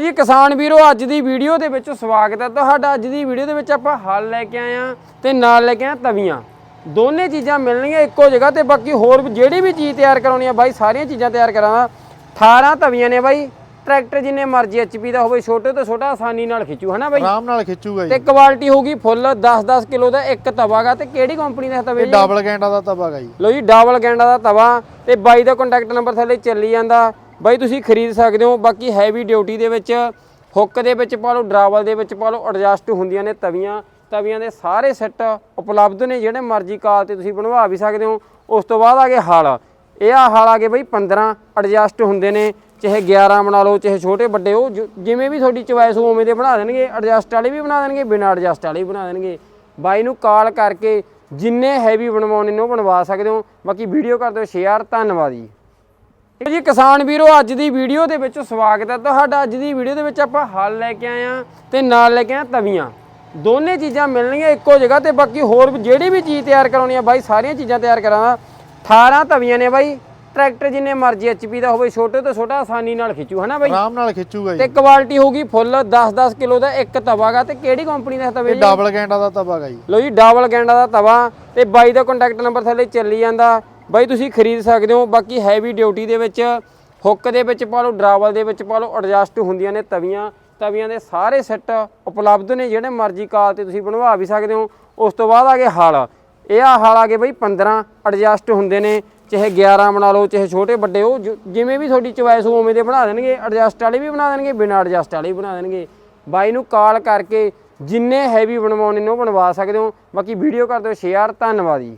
ਜੀ ਕਿਸਾਨ ਵੀਰੋ ਅੱਜ ਦੀ ਵੀਡੀਓ ਦੇ ਵਿੱਚ ਸਵਾਗਤ ਹੈ। ਤੁਹਾਡਾ ਅੱਜ ਦੀ ਵੀਡੀਓ ਦੇ ਵਿੱਚ ਆਪਾਂ ਹਲ ਲੈ ਕੇ ਆਏ ਆ ਤੇ ਨਾਲ ਲੈ ਕੇ ਆਏ ਤਵੀਆਂ। ਦੋਨੇ ਚੀਜ਼ਾਂ ਮਿਲਣਗੀਆਂ ਇੱਕੋ ਜਗ੍ਹਾ ਤੇ ਬਾਕੀ ਹੋਰ ਜਿਹੜੀ ਵੀ ਚੀਜ਼ ਤਿਆਰ ਕਰਾਉਣੀ ਆ ਬਾਈ ਸਾਰੀਆਂ ਚੀਜ਼ਾਂ ਤਿਆਰ ਕਰਾਂਗਾ 18 ਤਵੀਆਂ ਨੇ ਬਾਈ ਟਰੈਕਟਰ ਜਿੰਨੇ ਮਰਜ਼ੀ ਐਚਪੀ ਦਾ ਹੋਵੇ ਛੋਟੇ ਤੋਂ ਛੋਟਾ ਆਸਾਨੀ ਨਾਲ ਖਿੱਚੂ ਹਨਾ ਬਾਈ? ਆਰਾਮ ਨਾਲ ਖਿੱਚੂਗਾ ਤੇ ਜੀ ਕੁਆਲਿਟੀ ਹੋਊਗੀ ਫੁੱਲ 10-10 ਕਿਲੋ ਦਾ ਇੱਕ ਤਵਾਗਾ ਤੇ ਕਿਹੜੀ ਕੰਪਨੀ ਦਾ ਤਵੇ ਇਹ ਡਬਲ ਗੈਂਡਾ ਦਾ ਤਵਾ ਗਾ ਜੀ। ਲੋ ਜੀ ਡਬਲ ਗੈਂਡਾ ਦਾ ਤਵਾ ਤੇ ਬਾਈ ਦਾ ਕੰਟੈਕਟ ਨੰਬਰ ਥੱਲੇ ਚੱਲੀ ਜਾਂਦਾ। ਬਾਈ ਤੁਸੀਂ ਖਰੀਦ ਸਕਦੇ ਹੋ, ਬਾਕੀ ਹੈਵੀ ਡਿਊਟੀ ਦੇ ਵਿੱਚ ਹੁੱਕ ਦੇ ਵਿੱਚ ਪਾ ਲਓ ਡਰਾਵਲ ਦੇ ਵਿੱਚ ਪਾ ਲਓ ਐਡਜਸਟ ਹੁੰਦੀਆਂ ਨੇ ਤਵੀਆਂ ਤਵੀਆਂ ਦੇ ਸਾਰੇ ਸੈੱਟ ਉਪਲਬਧ ਨੇ, ਜਿਹੜੇ ਮਰਜ਼ੀ ਕਾਲ ਤੇ ਤੁਸੀਂ ਬਣਵਾ ਵੀ ਸਕਦੇ ਹੋ। ਉਸ ਤੋਂ ਬਾਅਦ ਆ ਗਏ ਹਾਲ। ਇਹ ਆ ਹਾਲ ਆ ਗਏ ਬਈ 15 ਐਡਜਸਟ ਹੁੰਦੇ ਨੇ, ਚਾਹੇ 11 ਬਣਾ ਲਓ, ਚਾਹੇ ਛੋਟੇ ਵੱਡੇ, ਉਹ ਜਿਵੇਂ ਵੀ ਤੁਹਾਡੀ ਚੁਆਇਸ ਉਵੇਂ ਦੇ ਬਣਾ ਦੇਣਗੇ ਐਡਜਸਟ ਵਾਲੇ ਵੀ ਬਣਾ ਦੇਣਗੇ, ਬਿਨਾਂ ਐਡਜਸਟ ਵਾਲੇ ਵੀ ਬਣਾ ਦੇਣਗੇ। ਬਾਈ ਨੂੰ ਕਾਲ ਕਰਕੇ ਜਿੰਨੇ ਹੈਵੀ ਬਣਵਾਉਣੇ ਨੇ, ਉਹ ਬਣਵਾ ਸਕਦੇ ਹੋ। ਬਾਕੀ ਵੀਡੀਓ ਕਰ ਦਿਓ ਸ਼ੇਅਰ ਧੰਨਵਾਦ ਜੀ। ਜੀ ਕਿਸਾਨ ਵੀਰੋ ਅੱਜ ਦੀ ਵੀਡੀਓ ਦੇ ਵਿੱਚ ਸਵਾਗਤ ਹੈ। ਤੁਹਾਡਾ ਅੱਜ ਦੀ ਵੀਡੀਓ ਦੇ ਵਿੱਚ ਆਪਾਂ ਹਲ ਲੈ ਕੇ ਆਏ ਆ ਤੇ ਨਾਲ ਲੈ ਕੇ ਆਏ ਤਵੀਆਂ। ਦੋਨੇ ਚੀਜ਼ਾਂ ਮਿਲਣਗੀਆਂ ਇੱਕੋ ਜਗ੍ਹਾ ਤੇ ਬਾਕੀ ਹੋਰ ਜਿਹੜੀ ਵੀ ਚੀਜ਼ ਤਿਆਰ ਕਰਾਉਣੀ ਆ ਬਾਈ ਸਾਰੀਆਂ ਚੀਜ਼ਾਂ ਤਿਆਰ ਕਰਾਂਗਾ। 18 ਤਵੀਆਂ ਨੇ ਬਾਈ ਟਰੈਕਟਰ ਜਿੰਨੇ ਮਰਜ਼ੀ ਐਚਪੀ ਦਾ ਹੋਵੇ ਛੋਟੇ ਤੋਂ ਛੋਟਾ ਆਸਾਨੀ ਨਾਲ ਖਿੱਚੂ ਹਨਾ ਬਾਈ? ਆਰਾਮ ਨਾਲ ਖਿੱਚੂਗਾ ਤੇ ਜੀ ਕੁਆਲਿਟੀ ਹੋਊਗੀ ਫੁੱਲ 10-10 ਕਿਲੋ ਦਾ ਇੱਕ ਤਵਾਗਾ ਤੇ ਕਿਹੜੀ ਕੰਪਨੀ ਦਾ ਤਵੇ ਇਹ ਡਬਲ ਗੈਂਡਾ ਦਾ ਤਵਾ ਗਾ ਜੀ। ਲੋ ਜੀ ਡਬਲ ਗੈਂਡਾ ਦਾ ਤਵਾ ਤੇ ਬਾਈ ਦਾ ਕੰਟੈਕਟ ਨੰਬਰ ਥੱਲੇ ਚੱਲੀ ਜਾਂਦਾ। ਬਾਈ ਤੁਸੀਂ ਖਰੀਦ ਸਕਦੇ ਹੋ, ਬਾਕੀ ਹੈਵੀ ਡਿਊਟੀ ਦੇ ਵਿੱਚ ਹੁੱਕ ਦੇ ਵਿੱਚ ਪਾ ਲਓ ਡਰਾਵਲ ਦੇ ਵਿੱਚ ਪਾ ਲਓ ਐਡਜਸਟ ਹੁੰਦੀਆਂ ਨੇ ਤਵੀਆਂ ਤਵੀਆਂ ਦੇ ਸਾਰੇ ਸੈੱਟ ਉਪਲਬਧ ਨੇ, ਜਿਹੜੇ ਮਰਜ਼ੀ ਕਾਲ ਤੇ ਤੁਸੀਂ ਬਣਵਾ ਵੀ ਸਕਦੇ ਹੋ। ਉਸ ਤੋਂ ਬਾਅਦ ਆ ਗਏ ਹਾਲ। ਇਹ ਆ ਹਾਲ ਆ ਗਏ ਬਈ 15 ਐਡਜਸਟ ਹੁੰਦੇ ਨੇ, ਚਾਹੇ 11 ਬਣਾ ਲਓ, ਚਾਹੇ ਛੋਟੇ ਵੱਡੇ ਉਹ ਜਿਵੇਂ ਵੀ ਤੁਹਾਡੀ ਚੁਆਇਸ ਉਵੇਂ ਦੇ ਬਣਾ ਦੇਣਗੇ ਐਡਜਸਟ ਵਾਲੇ ਵੀ ਬਣਾ ਦੇਣਗੇ, ਬਿਨਾਂ ਐਡਜਸਟ ਵਾਲੇ ਵੀ ਬਣਾ ਦੇਣਗੇ। ਬਾਈ ਨੂੰ ਕਾਲ ਕਰਕੇ ਜਿੰਨੇ ਹੈਵੀ ਬਣਵਾਉਣੇ ਨੇ ਉਹ ਬਣਵਾ ਸਕਦੇ ਹੋ। ਬਾਕੀ ਵੀਡੀਓ ਕਰ ਦਿਓ ਸ਼ੇਅਰ ਧੰਨਵਾਦ ਜੀ।